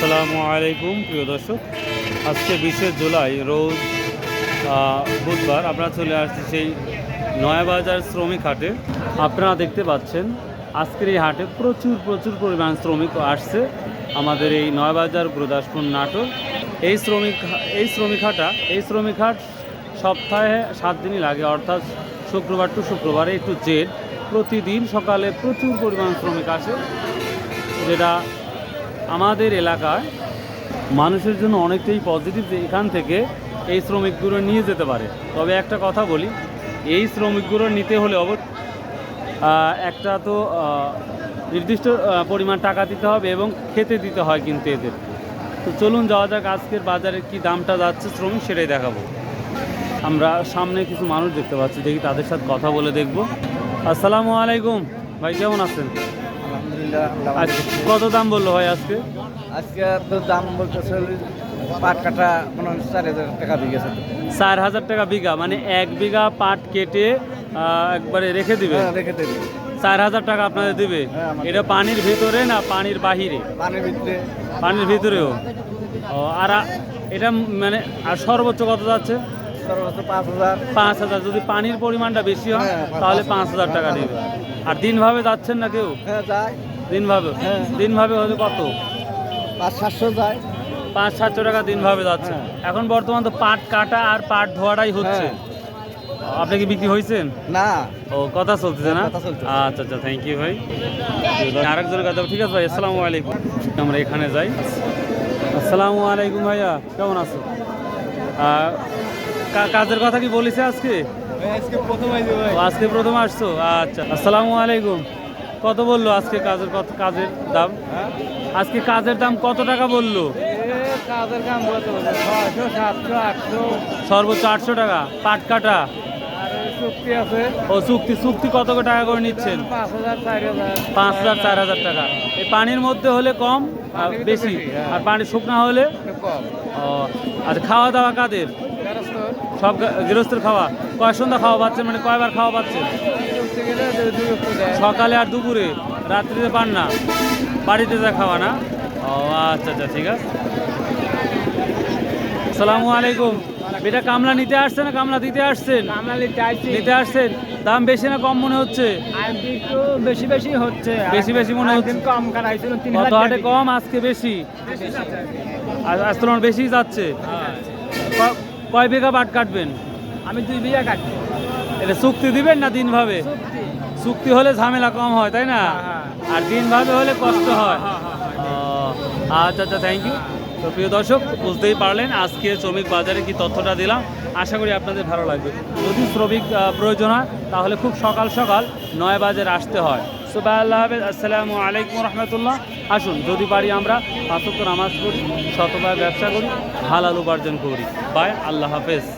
আসসালামু আলাইকুম, প্রিয় দর্শক। আজকে বিশে জুলাই, রোজ বুধবার আমরা চলে আসছি সেই নয়াবাজার শ্রমিক হাটে। আপনারা দেখতে পাচ্ছেন, আজকের এই হাটে প্রচুর প্রচুর পরিমাণ শ্রমিক আসছে আমাদের এই নয়াবাজার গুরুদাসপুর নাটোর। এই শ্রমিক এই শ্রমিক হাটা এই শ্রমিক হাট সপ্তাহে সাত দিনই লাগে, অর্থাৎ শুক্রবার টু শুক্রবার একটু টু জেড প্রতিদিন সকালে প্রচুর পরিমাণ শ্রমিক আসে, যেটা আমাদের এলাকায় মানুষের জন্য অনেকটাই পজিটিভ যে এখান থেকে এই শ্রমিকগুলো নিয়ে যেতে পারে। তবে একটা কথা বলি, এই শ্রমিকগুলো নিতে হলে অব একটা তো নির্দিষ্ট পরিমাণ টাকা দিতে হবে এবং খেতে দিতে হয় কিন্তু এদের। তো চলুন যাওয়া যাক আজকের বাজারে কি দামটা যাচ্ছে, শ্রমিক সেটাই দেখাবো। আমরা সামনে কিছু মানুষ দেখতে পাচ্ছি, দেখি তাদের সাথে কথা বলে দেখব। আসসালামু আলাইকুম, ভাই কেমন আছেন? আলহামদুলিল্লাহ। কত দাম বলল ভাই আজকে? আজকে তো দাম বলতেছে পাট কাটা মনে হয় চার হাজার টাকা গেছে চার হাজার টাকা বিঘা মানে এক বিঘা পাট কেটে একবারে রেখে দিবে? হ্যাঁ রেখে দেবে। চার হাজার টাকা আপনাদের দিবে? হ্যাঁ, এটা পানির ভিতরে না পানির বাহিরে? পানির ভিতরে। পানির ভিতরেও? ও আর এটা মানে আর সর্বোচ্চ কত যাচ্ছে? পাঁচ হাজার। যদি পানির পরিমাণটা বেশি হয় হ্যাঁ, তাহলে পাঁচ পাঁচ হাজার টাকা নেবে আর দিনভাবে যাচ্ছেন না কেউ? হ্যাঁ যায় দিনভাবে হ্যাঁ। দিনভাবে হলে কত? পাঁচ সাতশো যায়। পাঁচ সাতশো টাকা দিনভাবে যাচ্ছে। হ্যাঁ। এখন বর্তমান তো পাট কাটা আর পাট ধোয়াটাই হচ্ছে। হ্যাঁ। আপনি কি বিক্রি হয়েছেন? না। ও কথা চলতেছে না? আচ্ছা আচ্ছা থ্যাংক ইউ ভাই। আরেকজনের কথা ঠিক আছে ভাই? আসসালামু আলাইকুম। আমরা এখানে যাই। আসসালামু আলাইকুম ভাইয়া কেমন আছো? কাজের কথা কি বলেছে আজকে? আজকে প্রথম আজকে প্রথম আসছো? আচ্ছা আসসালামু আলাইকুম। কত বলল আজকে কাজের কত কাজের দাম? আজকে কাজের দাম কত টাকা বলল? কাজের ছয়শো সাতশো আটশো। সর্বোচ্চ আটশো টাকা। পাট কাটা? চুক্তি আছে। ও চুক্তি চুক্তি কত টাকা করে নিচ্ছেন? পাঁচ হাজার চার হাজার। টাকা। এই পানির মধ্যে হলে কম আর বেশি? হ্যাঁ। আর পানি শুকনা হলে? কম। ও আচ্ছা খাওয়া দাওয়া কাদের? সব গৃহস্থের খাওয়া? কয় সন্ধ্যা খাওয়া পাচ্ছেন মানে কয়বার খাওয়া পাচ্ছেন দেয় সকালে আর দুপুরে রাত্রিতে পান না। বাড়িতে যা খাওয়া না? ও আচ্ছা আচ্ছা ঠিক আছে। আসসালামু আলাইকুম। এটা কামলা নিতে আসছে না কামলা দিতে আসছেন? নিতে আসছেন? দাম বেশি না কম মনে হচ্ছে? একটু বেশি বেশি হচ্ছে। বেশি বেশি মনে হচ্ছে। কম কত হাটে কম আজকে বেশি? আজ তোমার বেশি যাচ্ছে। ক- কয় বিঘা পাট কাটবেন? আমি দুই বিঘা কাটছি। এটা চুক্তি দিবেন না দিনভাবে? চুক্তি। হলে ঝামেলা কম হয় তাই না? হ্যাঁ, আর দিনভাবে হলে কষ্ট হয় আচ্ছা আচ্ছা থ্যাংক ইউ তো প্রিয় দর্শক বুঝতেই পারলেন আজকে শ্রমিক বাজারে কি তথ্যটা দিলাম। আশা করি আপনাদের ভালো লাগবে। যদি শ্রমিক প্রয়োজন হয় তাহলে খুব সকাল সকাল নয় বাজারে আসতে হয়। সুবাহ আল্লাহ হাফেজ। আসসালামু আলাইকুম রহমতুল্লাহ আসুন যদি পারি আমরা পাঁচক্য নামাজ পড়ি শতবার ব্যবসা করি হালাল উপার্জন করি। বাই আল্লাহ হাফেজ।